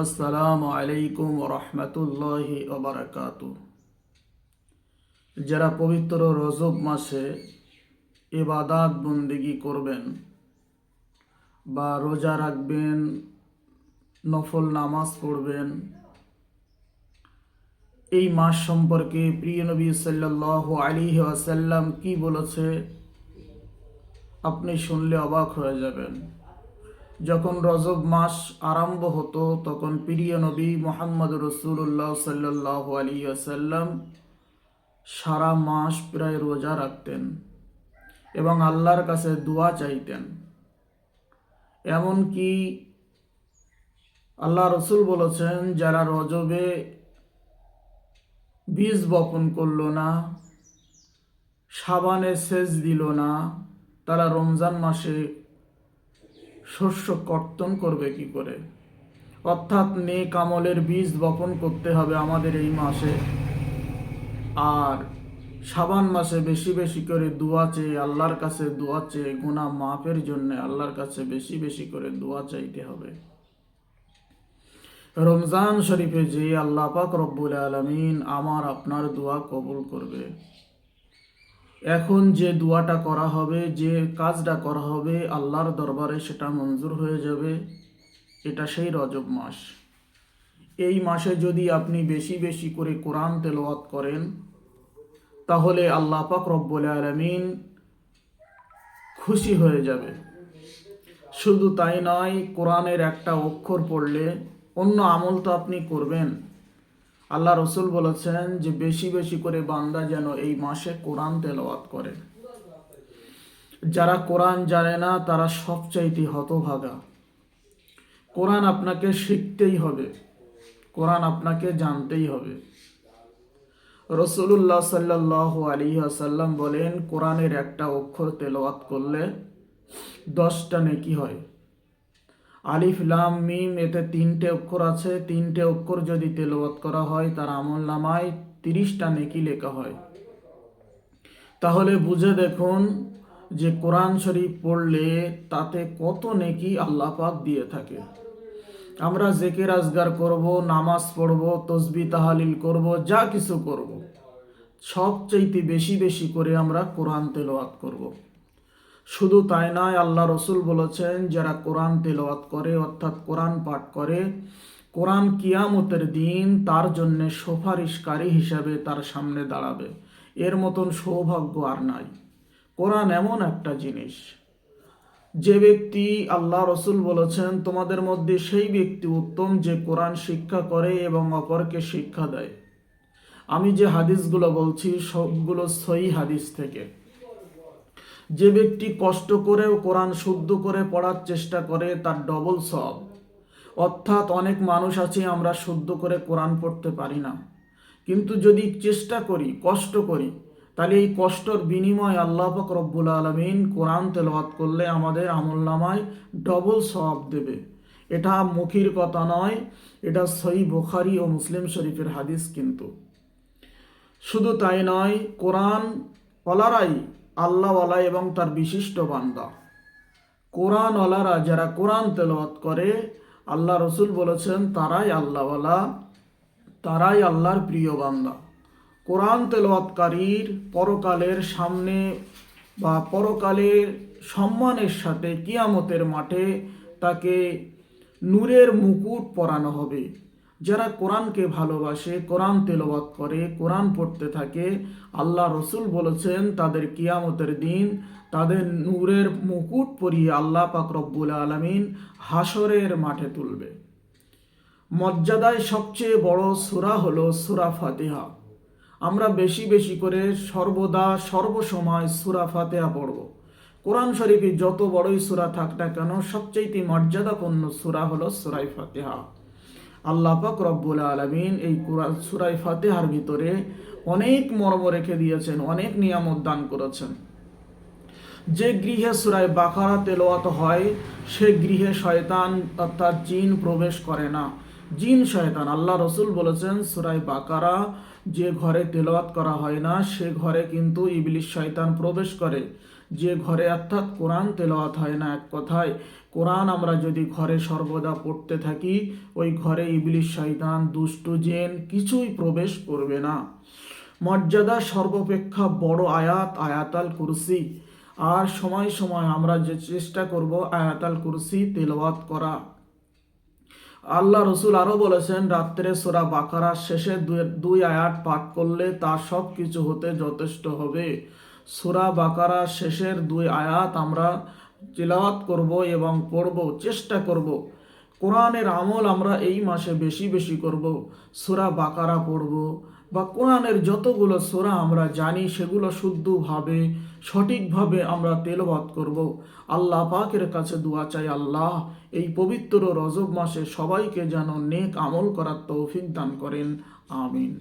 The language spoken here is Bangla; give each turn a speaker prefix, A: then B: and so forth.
A: আসসালামু আলাইকুম রহমতুল্লাহি ওবরাকাত যারা পবিত্র রজব মাসে ইবাদাত বন্দিগি করবেন বা রোজা রাখবেন, নফল নামাজ পড়বেন, এই মাস সম্পর্কে প্রিয় নবী সাল্লাহ আলী ওয়াসাল্লাম কি বলেছে আপনি শুনলে অবাক হয়ে যাবেন। যখন রজব মাস আরম্ভ হতো, তখন প্রিয় নবী মোহাম্মদ রসুল্লাহ সাল্লাহ আলী আসাল্লাম সারা মাস প্রায় রোজা রাখতেন এবং আল্লাহর কাছে দোয়া চাইতেন। এমনকি আল্লাহ রসুল বলেছেন, যারা রজবে বীজ বপন করল না, সাবানে সেচ দিল না, তারা রমজান মাসে শস্য কর্তন করবে কি করে? অর্থাৎ নেক আমলের বীজ বপন করতে হবে আমাদের এই মাসে। আর সাবান মাসে বেশি বেশি করে দোয়া চেয়ে আল্লাহর কাছে দোয়া চেয়ে গুণা মাপের জন্য আল্লাহর কাছে বেশি বেশি করে দোয়া চাইতে হবে। রমজান শরীফে যে আল্লাহ পাক রব্বুল আলমিন আমার আপনার দোয়া কবুল করবে। এখন যে দোয়াটা করা হবে, যে কাজটা করা হবে, আল্লাহর দরবারে সেটা মঞ্জুর হয়ে যাবে। এটা সেই রজব মাস। এই মাসে যদি আপনি বেশি বেশি করে কোরআন তেলাওয়াত করেন, তাহলে আল্লাহ পাক রব্বুল আলমিন খুশি হয়ে যাবে। শুধু তাই নয়, কোরআনের একটা অক্ষর পড়লে অন্য আমল তো আপনি করবেন। আল্লাহ রসুল বলেছেন যে বেশি বেশি করে বান্দা যেন এই মাসে কোরআন তেলাওয়াত করে। যারা কোরআন জানে না, তারা সবচাইতে হতভাগা। কোরআন আপনাকে শিখতেই হবে। কোরআন আপনাকে জানতেই হবে। রসুল্লাহ সাল্লাহ আলী আসাল্লাম বলেন, কোরআনের একটা অক্ষর তেলাওয়াত করলে দশটা নেকি হয়। আলিফ, লাম, মিম এতে তিনটে অক্ষর আছে। তিনটে অক্ষর যদি তেলাওয়াত করা হয়, তার আমল নামায় তিরিশটা নেকি লেখা হয়। তাহলে বুঝে দেখুন যে কোরআন শরীফ পড়লে তাতে কত নেকি আল্লাহ পাক দিয়ে থাকে। আমরা জেকের আজগার করব, নামাজ পড়ব, তসবি তাহালিল করব, যা কিছু করব। সবচাইতে বেশি বেশি করে আমরা কোরআন তেলাওয়াত করব। শুধু তাই নয়, আল্লাহ রসুল বলেছেন, যারা কোরআন তেলাওয়াত করে, অর্থাৎ কোরআন পাঠ করে, কোরআন কিয়ামতের দিন তার জন্য সুপারিশকারী হিসাবে তার সামনে দাঁড়াবে। এর মতন সৌভাগ্য আর নাই। কোরআন এমন একটা জিনিস, যে ব্যক্তি আল্লাহ রসুল বলেছেন, তোমাদের মধ্যে সেই ব্যক্তি উত্তম যে কোরআন শিক্ষা করে এবং অপরকে শিক্ষা দেয়। আমি যে হাদিসগুলো বলছি, সবগুলো সই হাদিস থেকে। যে ব্যক্তি কষ্ট করেও কোরআন শুদ্ধ করে পড়ার চেষ্টা করে, তার ডবল সব অর্থাৎ অনেক মানুষ আছে, আমরা শুদ্ধ করে কোরআন পড়তে পারি না। কিন্তু যদি চেষ্টা করি, কষ্ট করি, তাহলে এই কষ্টর বিনিময় আল্লাহ পাক রব্বুল আলমিন কোরআন তেলাওয়াত করলে আমাদের আমল নামায় ডবল সব দেবে। এটা মুখির কথা নয়, এটা সই বুখারি ও মুসলিম শরীফের হাদিস কিন্তু। শুধু তাই নয়, কোরআন ওলারাই আল্লাহওয়ালা এবং তার বিশিষ্ট বান্দা। কোরআনওয়ালারা যারা কোরআন তেলাওয়াত করে, আল্লাহ রসুল বলেছেন, তারাই আল্লাহওয়ালা, তারাই আল্লাহর প্রিয় বান্দা। কোরআন তেলাওয়াতকারীর পরকালের সামনে বা পরকালের সম্মানের সাথে কিয়ামতের মাঠে তাকে নূরের মুকুট পরানো হবে। যারা কোরআনকে ভালোবাসে, কোরআন তেলাওয়াত করে, কোরআন পড়তে থাকে, আল্লাহ রসুল বলেছেন, তাদের কিয়ামতের দিন তাদের নূরের মুকুট পরিয়ে আল্লাহ পাক রব্বুল আলমিন হাসরের মাঠে তুলবে। মর্যাদায় সবচেয়ে বড় সুরা হলো সুরা ফাতিহা। আমরা বেশি বেশি করে সর্বদা সর্বসময় সুরা ফাতেহা পড়ব। কোরআন শরীফে যত বড়ই সুরা থাক না কেন সবচেয়ে মর্যাদাপূর্ণ সুরা হলো সুরাই ফাতেহা। আল্লাহ পাক রব্বুল আলমিন এই কোরআন সুরাই ফাতেহার ভিতরে অনেক মর্ম রেখে দিয়েছেন, অনেক নিয়ামত দান করেছেন। যে গৃহে সুরায় বাকারা তেলোয়াত হয়, সে গৃহে শয়তান অর্থাৎ জিন প্রবেশ করে না। জিন শয়তান, আল্লাহ রসুল বলেছেন সুরাই বাকারা যে ঘরে তেলাওয়াত করা হয় না, সে ঘরে কিন্তু ইবলিশ শয়তান প্রবেশ করে। যে ঘরে অর্থাৎ কোরআন তেলাওয়াত হয় না এক কথায়, কোরআন আমরা যদি ঘরে সর্বদা পড়তে থাকি, ওই ঘরে ইবলিশ শয়তান, দুষ্টু, জেন কিছুই প্রবেশ করবে না। মর্যাদা সর্বাপেক্ষা বড় আয়াত, আয়াতাল কুরসি। আর সময় সময় আমরা যে চেষ্টা করব আয়াতাল কুরসি তেলাওয়াত করা। আল্লাহ রসুল আরও বলেছেন, রাত্রে সোরা বাকারার শেষে দুই- দুই আয়াত পাঠ করলে তা সব কিছু হতে যথেষ্ট হবে। সোরা বাকারার শেষের দুই আয়াত আমরা তিলাওয়াত করব এবং পড়ব, চেষ্টা করব। কোরআনের আমল আমরা এই মাসে বেশি বেশি করব, সোরা বাকারা পড়ব বা কোরআনের যতগুলো সোরা আমরা জানি সেগুলো শুদ্ধভাবে, সঠিকভাবে আমরা তেলবাদ করব। আল্লাহ পাকের কাছে দোয়া চাই, আল্লাহ এই পবিত্র রজব মাসে সবাইকে যেন নেক আমল করার তৌফিক দান করেন, আমিন।